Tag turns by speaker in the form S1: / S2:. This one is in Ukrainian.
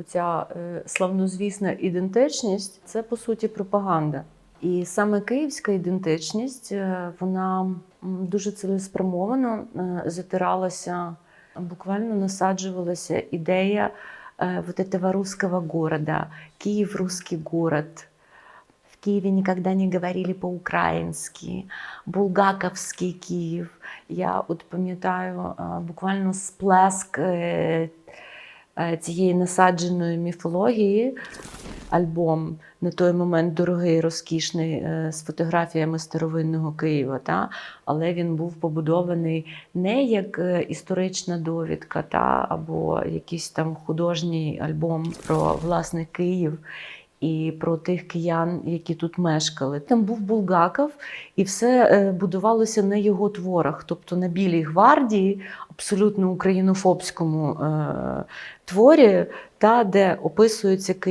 S1: оця е, славнозвісна ідентичність це по суті пропаганда. І саме київська ідентичність е, вона дуже цілеспрямовано е, затиралася, буквально насаджувалася ідея э, вот этого русского города. Киев русский город. В Киеве никогда не говорили по-українськи. Булгаковський Київ. Я от пам'ятаю е, буквально сплеск е, цієї насадженої міфології. Альбом на той момент дорогий, розкішний е, з фотографіями старовинного Києва. Та? Але він був побудований не як е, історична довідка, та? або якийсь там художній альбом про власний Київ. І про тих киян, які тут мешкали. Там був Булгаков, і все е, будувалося на його творах, тобто на Білій гвардії, абсолютно українофобському е, творі, та де описується Київ.